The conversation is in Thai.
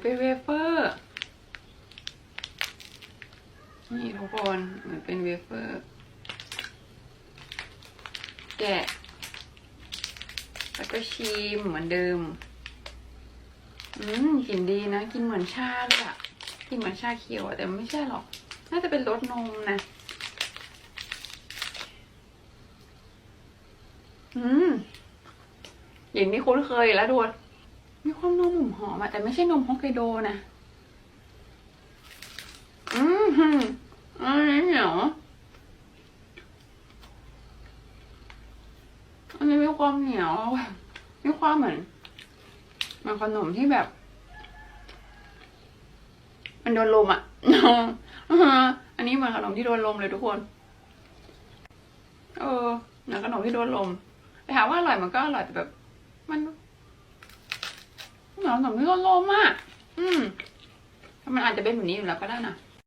เป็นเวเฟอร์ นี่ทุกคนเหมือนเป็นเวเฟอร์ แกะ แล้วก็ชิมเหมือนเดิม อืมกลิ่นดีนะ กินเหมือนชาเลยอะกินเหมือนชาเขียวอะแต่ไม่ใช่หรอก น่าจะเป็นรสนมนะ อืมกลิ่นที่คุ้นเคยแล้วทุกคน มีความนมหอมอะแต่ไม่ใช่นมฮอกไกโดนะอืมหืมอันนี้เหนียวอันนี้มีความเหนียวมีความเหมือนมันขนมที่แบบ มันโดนลมอะอันนี้มือนขนมที่โดนลมเลยทุกคน เออหมือนขนมที่โดนลมแต่ถามว่าอร่อยมันก็อร่อยแต่แบบ มัน เหมือนขนมที่โดนลมอะอืมมันอาจจะเป็นแบบนี้อยู่แล้วก็ได้นะ